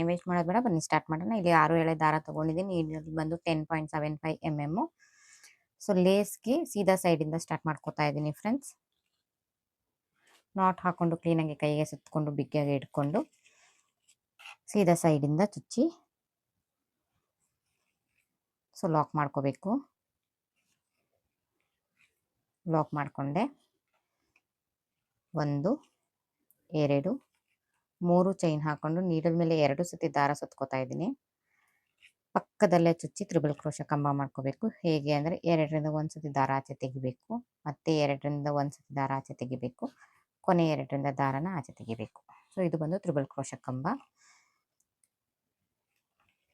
Time waste ಮಾಡೋದು ಬೇಡ. ಬನ್ನಿ ಸ್ಟಾರ್ಟ್ ಮಾಡೋಣ. ಇಲ್ಲಿ ಆರು ಎಳೆ ದಾರ ತೊಗೊಂಡಿದ್ದೀನಿ. ಇಲ್ಲಿ ಬಂದು ten point seven five M M so ಲೇಸ್ಗೆ ಸೀದಾ ಸೈಡಿಂದ ಸ್ಟಾರ್ಟ್ ಮಾಡ್ಕೋತಾ ಇದ್ದೀನಿ ಫ್ರೆಂಡ್ಸ್ ನಾಟ್ ಹಾಕೊಂಡು ಕ್ಲೀನಾಗಿ ಕೈಗೆ ಸುತ್ತಕೊಂಡು ಬಿಗ್ಗಿಯಾಗಿ ಇಟ್ಕೊಂಡು ಸೀದಾ ಸೈಡಿಂದ ಚುಚ್ಚಿ ಸೊ ಲಾಕ್ ಮಾಡ್ಕೋಬೇಕು. ಲಾಕ್ ಮಾಡಿಕೊಂಡೆ. ಒಂದು, ಎರಡು ಮೂರು ಚೈನ್ ಹಾಕೊಂಡು ನೀಡಲ್ ಮೇಲೆ ಎರಡು ಸತಿ ದಾರ ಸುತ್ಕೋತಾ ಇದ್ದೀನಿ. ಪಕ್ಕದಲ್ಲೇ ಚುಚ್ಚಿ ತ್ರಿಬಲ್ ಕ್ರೋಶ ಕಂಬ ಮಾಡ್ಕೋಬೇಕು. ಹೇಗೆ ಅಂದರೆ ಎರಡರಿಂದ ಒಂದು ಸತಿ ದಾರ ಆಚೆ ತೆಗಿಬೇಕು. ಮತ್ತೆ ಎರಡರಿಂದ ಒಂದು ಸತಿ ದಾರ ಆಚೆ ತೆಗಿಬೇಕು. ಕೊನೆ ಎರಡರಿಂದ ದಾರನ ಆಚೆ ತೆಗಿಬೇಕು. ಸೊ ಇದು ಬಂದು ತ್ರಿಬಲ್ ಕ್ರೋಶ ಕಂಬ.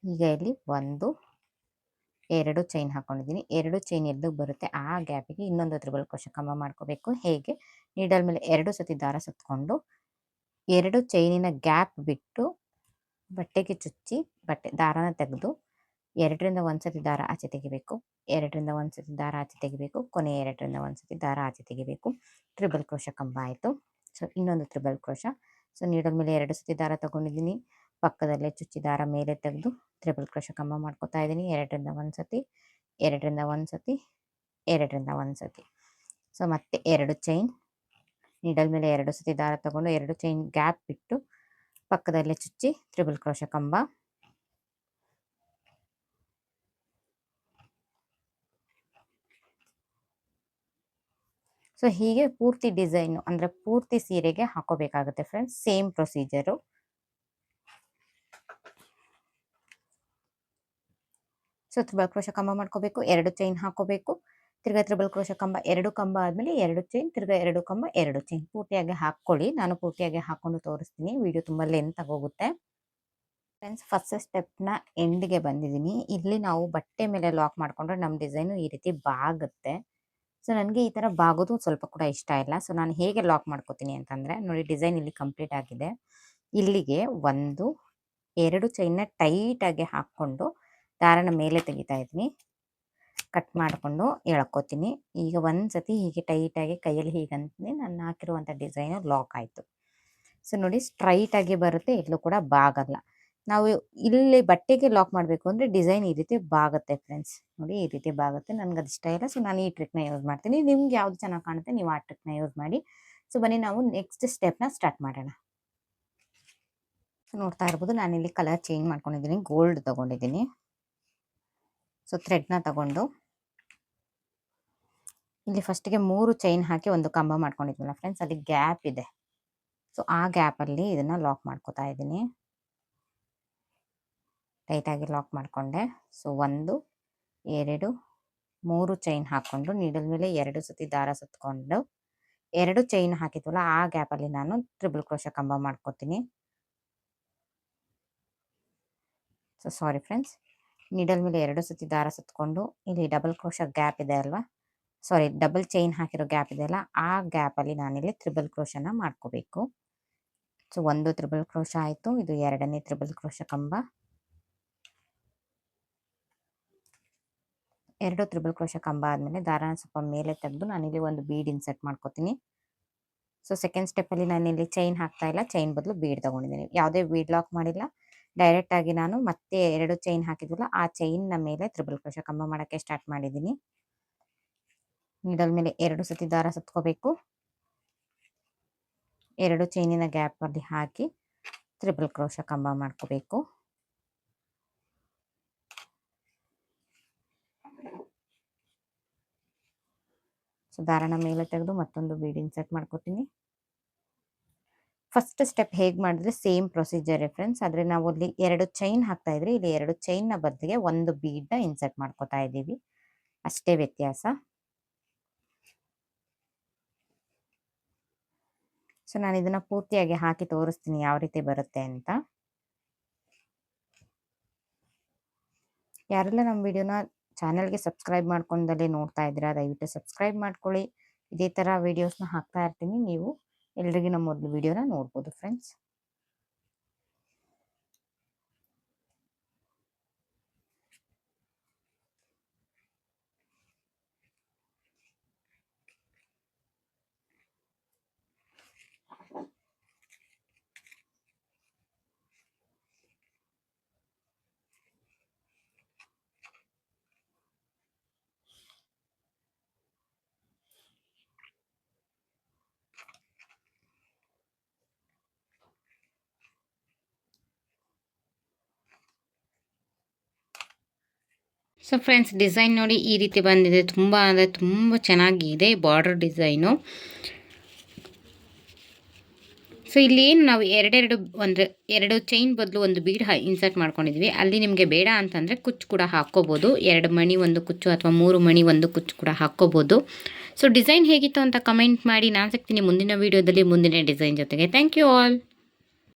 ಈಗ ಇಲ್ಲಿ ಒಂದು, ಎರಡು ಚೈನ್ ಹಾಕೊಂಡಿದ್ದೀನಿ. ಎರಡು ಚೈನ್ ಎದ್ದು ಬರುತ್ತೆ. ಆ ಗ್ಯಾಪಿಗೆ ಇನ್ನೊಂದು ತ್ರಿಬಲ್ ಕ್ರೋಶ ಕಂಬ ಮಾಡ್ಕೋಬೇಕು. ಹೇಗೆ? ನೀಡಲ್ ಮೇಲೆ ಎರಡು ಸತಿ ದಾರ ಸುತ್ತಕೊಂಡು ಎರಡು ಚೈನಿನ ಗ್ಯಾಪ್ ಬಿಟ್ಟು ಬಟ್ಟೆಗೆ ಚುಚ್ಚಿ ಬಟ್ಟೆ ದಾರನ ತೆಗೆದು ಎರಡರಿಂದ ಒಂದ್ಸತಿ ದಾರ ಆಚೆ ತೆಗಿಬೇಕು. ಎರಡರಿಂದ ಒಂದ್ಸತಿ ದಾರ ಆಚೆ ತೆಗಿಬೇಕು. ಕೊನೆ ಎರಡರಿಂದ ಒಂದ್ಸತಿ ದಾರ ಆಚೆ ತೆಗಿಬೇಕು. ಟ್ರಿಬಲ್ ಕ್ರೋಶ ಕಂಬ ಆಯಿತು. ಸೊ, ಇನ್ನೊಂದು ಟ್ರಿಬಲ್ ಕ್ರೋಶ. ಸೊ, ನೀಡಲ್ ಮೇಲೆ ಎರಡು ಸತಿ ದಾರ ತಗೊಂಡಿದ್ದೀನಿ. ಪಕ್ಕದಲ್ಲೇ ಚುಚ್ಚಿ ದಾರ ಮೇಲೆ ತೆಗೆದು ತ್ರಿಬಲ್ ಕ್ರೋಶ ಕಂಬ ಮಾಡ್ಕೊತಾ ಇದ್ದೀನಿ. ಎರಡರಿಂದ ಒಂದು ಸತಿ ಎರಡರಿಂದ ಒಂದು ಸತಿ ಎರಡರಿಂದ ಒಂದು ಸತಿ ಸೊ, ಮತ್ತೆ ಎರಡು ಚೈನ್. ನೀಡಲ್ ಮೇಲೆ ಎರಡು ಸತಿ ದಾರ ತಗೊಂಡು ಎರಡು ಚೈನ್ ಗ್ಯಾಪ್ ಬಿಟ್ಟು ಪಕ್ಕದಲ್ಲೇ ಚುಚ್ಚಿ ತ್ರಿಬಲ್ ಕ್ರೋಶ ಕಂಬ. ಸೊ ಹೀಗೆ ಪೂರ್ತಿ ಡಿಸೈನ್ ಅಂದ್ರೆ ಪೂರ್ತಿ ಸೀರೆಗೆ ಹಾಕೋಬೇಕಾಗುತ್ತೆ friends same procedure so triple crochet ಕಂಬ ಮಾಡ್ಕೋಬೇಕು, ಎರಡು ಚೈನ್ ಹಾಕೋಬೇಕು. ತಿರ್ಗಾ ತ್ರಿಬಲ್ ಕ್ರೋಶ ಕಂಬ ಎರಡು ಕಂಬ ಆದಮೇಲೆ ಎರಡು ಚೈನ್ ತಿರ್ಗಾ ಎರಡು ಕಂಬ, ಎರಡು ಚೈನ್ ಪೂರ್ತಿಯಾಗಿ ಹಾಕ್ಕೊಳ್ಳಿ. ನಾನು ಪೂರ್ತಿಯಾಗಿ ಹಾಕೊಂಡು ತೋರಿಸ್ತೀನಿ. ವಿಡಿಯೋ ತುಂಬ ಲೆಂತ್ ಆಗೋಗುತ್ತೆ ಫ್ರೆಂಡ್ಸ್ ಫಸ್ಟ್ ಸ್ಟೆಪ್ನ ಎಂಡ್ಗೆ ಬಂದಿದ್ದೀನಿ. ಇಲ್ಲಿ ನಾವು ಬಟ್ಟೆ ಮೇಲೆ ಲಾಕ್ ಮಾಡಿಕೊಂಡ್ರೆ ನಮ್ಮ ಡಿಸೈನು ಈ ರೀತಿ ಬಾಗುತ್ತೆ. ಸೊ ನನಗೆ ಈ ಥರ ಬಾಗೋದು ಸ್ವಲ್ಪ ಕೂಡ ಇಷ್ಟ ಇಲ್ಲ. ಸೊ ನಾನು ಹೇಗೆ ಲಾಕ್ ಮಾಡ್ಕೋತೀನಿ ಅಂತಂದರೆ, ನೋಡಿ ಡಿಸೈನ್ ಇಲ್ಲಿ ಕಂಪ್ಲೀಟ್ ಆಗಿದೆ. ಇಲ್ಲಿಗೆ ಒಂದು, ಎರಡು ಚೈನ್ನ ಟೈಟಾಗಿ ಹಾಕ್ಕೊಂಡು ದಾರನ ಮೇಲೆ ತೆಗಿತಾ ಇದ್ದೀನಿ. ಕಟ್ ಮಾಡಿಕೊಂಡು ಎಳ್ಕೊತೀನಿ. ಈಗ ಒಂದು ಸತಿ ಹೀಗೆ ಟೈಟಾಗಿ ಕೈಯಲ್ಲಿ ಹೀಗಂತೀನಿ ನಾನು ಹಾಕಿರುವಂಥ ಡಿಸೈನು ಲಾಕ್ ಆಯಿತು. ಸೊ, ನೋಡಿ ಸ್ಟ್ರೈಟಾಗಿ ಬರುತ್ತೆ ಎಲ್ಲೂ ಕೂಡ ಬಾಗಲ್ಲ. ನಾವು ಇಲ್ಲಿ ಬಟ್ಟೆಗೆ ಲಾಕ್ ಮಾಡಬೇಕು ಅಂದರೆ ಡಿಸೈನ್ ಈ ರೀತಿ ಬಾಗುತ್ತೆ ಫ್ರೆಂಡ್ಸ್. ನೋಡಿ ಈ ರೀತಿ ಬಾಗುತ್ತೆ, ನನಗೆ ಅದು ಇಷ್ಟ ಇಲ್ಲ. ಸೊ, ನಾನು ಈ ಟ್ರಿಕ್ನ ಯೂಸ್ ಮಾಡ್ತೀನಿ. ನಿಮ್ಗೆ ಯಾವ್ದು ಚೆನ್ನಾಗಿ ಕಾಣುತ್ತೆ ನೀವು ಆ ಟ್ರಿಕ್ನ ಯೂಸ್ ಮಾಡಿ. ಸೊ, ಬನ್ನಿ ನಾವು ನೆಕ್ಸ್ಟ್ ಸ್ಟೆಪ್ನ ಸ್ಟಾರ್ಟ್ ಮಾಡೋಣ. ನೋಡ್ತಾ ಇರ್ಬೋದು, ನಾನಿಲ್ಲಿ ಕಲರ್ ಚೇಂಜ್ ಮಾಡ್ಕೊಂಡಿದ್ದೀನಿ, ಗೋಲ್ಡ್ ತೊಗೊಂಡಿದ್ದೀನಿ. ಸೊ, ಥ್ರೆಡ್ನ ತಗೊಂಡು ಇಲ್ಲಿ ಫಸ್ಟಿಗೆ ಮೂರು ಚೈನ್ ಹಾಕಿ ಒಂದು ಕಂಬ ಮಾಡ್ಕೊಂಡಿದ್ವಲ್ಲ ಫ್ರೆಂಡ್ಸ್ ಅಲ್ಲಿ ಗ್ಯಾಪ್ ಇದೆ. ಸೊ, ಆ ಗ್ಯಾಪಲ್ಲಿ ಇದನ್ನು ಲಾಕ್ ಮಾಡ್ಕೋತಾ ಇದ್ದೀನಿ. ಟೈಟಾಗಿ ಲಾಕ್ ಮಾಡಿಕೊಂಡೆ. ಸೊ, ಒಂದು, ಎರಡು, ಮೂರು ಚೈನ್ ಹಾಕ್ಕೊಂಡು ನೀಡಲ್ ಮೇಲೆ ಎರಡು ಸತಿ ದಾರ ಸುತ್ತಕೊಂಡು ಎರಡು ಚೈನ್ ಹಾಕಿದ್ವಲ್ಲ, ಆ ಗ್ಯಾಪಲ್ಲಿ ನಾನು ಟ್ರಿಬಲ್ ಕ್ರೋಶ ಕಂಬ ಮಾಡ್ಕೋತೀನಿ. So, sorry friends. ನೀಡಲ್ ಮೇಲೆ ಎರಡು ಸತಿ ದಾರ ಸುತ್ತಕೊಂಡು ಇಲ್ಲಿ ಡಬಲ್ ಕ್ರೋಶ ಗ್ಯಾಪ್ ಇದೆ ಅಲ್ವಾ? ಸಾರಿ ಡಬಲ್ ಚೈನ್ ಹಾಕಿರೋ ಗ್ಯಾಪ್ ಇದೆಯಲ್ಲ ಆ ಗ್ಯಾಪಲ್ಲಿ ನಾನಿಲ್ಲಿ ತ್ರಿಬಲ್ ಕ್ರೋಶನ ಮಾಡ್ಕೋಬೇಕು. ಸೊ, ಒಂದು ತ್ರಿಬಲ್ ಕ್ರೋಶ ಆಯಿತು, ಇದು ಎರಡನೇ ತ್ರಿಬಲ್ ಕ್ರೋಶ ಕಂಬ. ಎರಡು ತ್ರಿಬಲ್ ಕ್ರೋಶ ಕಂಬ ಆದಮೇಲೆ ದಾರನ ಸ್ವಲ್ಪ ಮೇಲೆ ತೆಗೆದು ನಾನಿಲ್ಲಿ ಒಂದು ಬೀಡ್ ಇನ್ಸರ್ಟ್ ಮಾಡ್ಕೋತೀನಿ. ಸೊ, ಸೆಕೆಂಡ್ ಸ್ಟೆಪ್ಪಲ್ಲಿ ನಾನಿಲ್ಲಿ ಚೈನ್ ಹಾಕ್ತಾ ಇಲ್ಲ, ಚೈನ್ ಬದಲು ಬೀಡ್ ತೊಗೊಂಡಿದ್ದೀನಿ. ಯಾವುದೇ ಬೀಡ್ ಲಾಕ್ ಮಾಡಿಲ್ಲ. ಡೈರೆಕ್ಟಾಗಿ ನಾನು ಮತ್ತೆ ಎರಡು ಚೈನ್ ಹಾಕಿದ್ವಲ್ಲ, ಆ ಚೈನ್ನ ಮೇಲೆ ತ್ರಿಬಲ್ ಕ್ರೋಶ ಕಂಬ ಮಾಡೋಕ್ಕೆ ಸ್ಟಾರ್ಟ್ ಮಾಡಿದ್ದೀನಿ. ನೀಡಲ್ ಮೇಲೆ ಎರಡು ಸತಿ ದಾರ ಸತ್ಕೋಬೇಕು. ಎರಡು ಚೈನಿನ ಗ್ಯಾಪ್ ಅಲ್ಲಿ ಹಾಕಿ ತ್ರಿಬಲ್ ಕ್ರೋಶ ಕಂಬ ಮಾಡ್ಕೋಬೇಕು. ಸೊ ದಾರನ ಮೇಲೆ ತೆಗೆದು ಮತ್ತೊಂದು ಬೀಡ್ ಇನ್ಸರ್ಟ್ ಮಾಡ್ಕೋತೀನಿ. ಫಸ್ಟ್ ಸ್ಟೆಪ್ ಹೇಗೆ ಮಾಡಿದ್ರೆ ಸೇಮ್ ಪ್ರೊಸೀಜರ್ ರೆಫರೆನ್ಸ್ ಆದರೆ ನಾವು ಅಲ್ಲಿ ಎರಡು ಚೈನ್ ಹಾಕ್ತಾ ಇದ್ರೆ, ಇಲ್ಲಿ ಎರಡು ಚೈನ್ನ ಬದಲಿಗೆ ಒಂದು ಬೀಡ್ನ ಇನ್ಸರ್ಟ್ ಮಾಡ್ಕೋತಾ ಇದ್ದೀವಿ. ಅಷ್ಟೇ ವ್ಯತ್ಯಾಸ. ಸೊ, ನಾನು ಇದನ್ನ ಪೂರ್ತಿಯಾಗಿ ಹಾಕಿ ತೋರಿಸ್ತೀನಿ ಯಾವ ರೀತಿ ಬರುತ್ತೆ ಅಂತ. ಯಾರೆಲ್ಲ ನಮ್ಮ ವಿಡಿಯೋನ ಚಾನಲ್ಗೆ ಸಬ್ಸ್ಕ್ರೈಬ್ ಮಾಡ್ಕೊಂಡಲ್ಲಿ ನೋಡ್ತಾ ಇದ್ದೀರಾ, ದಯವಿಟ್ಟು ಸಬ್ಸ್ಕ್ರೈಬ್ ಮಾಡ್ಕೊಳ್ಳಿ. ಇದೇ ಥರ ವೀಡಿಯೋಸ್ನ ಹಾಕ್ತಾ ಇರ್ತೀನಿ. ನೀವು ಎಲ್ರಿಗೂ ನಮ್ಮ ಮೊದಲು ವಿಡಿಯೋನ ನೋಡ್ಬೋದು, ಫ್ರೆಂಡ್ಸ್. ಸೊ ಫ್ರೆಂಡ್ಸ್ ಡಿಸೈನ್ ನೋಡಿ ಈ ರೀತಿ ಬಂದಿದೆ. ತುಂಬ ಅಂದರೆ ತುಂಬ ಚೆನ್ನಾಗಿದೆ ಬಾರ್ಡರ್ ಡಿಸೈನು ಸೊ ಇಲ್ಲಿ ಏನು ನಾವು ಎರಡೆರಡು ಅಂದರೆ ಎರಡು ಚೈನ್ ಬದಲು ಒಂದು ಬೀಡ್ ಇನ್ಸರ್ಟ್ ಮಾಡ್ಕೊಂಡಿದ್ವಿ. ಅಲ್ಲಿ ನಿಮಗೆ ಬೇಡ ಅಂತಂದರೆ ಕುಚ್ಚು ಕೂಡ ಹಾಕ್ಕೋಬೋದು. ಎರಡು ಮಣಿ ಒಂದು ಕುಚ್ಚು ಅಥವಾ ಮೂರು ಮಣಿ ಒಂದು ಕುಚ್ಚು ಕೂಡ ಹಾಕ್ಕೋಬೋದು. ಸೊ ಡಿಸೈನ್ ಹೇಗಿತ್ತು ಅಂತ ಕಮೆಂಟ್ ಮಾಡಿ. ನಾನು ಸಿಗ್ತೀನಿ ಮುಂದಿನ ವೀಡಿಯೋದಲ್ಲಿ ಮುಂದಿನ ಡಿಸೈನ್ ಜೊತೆಗೆ. Thank you all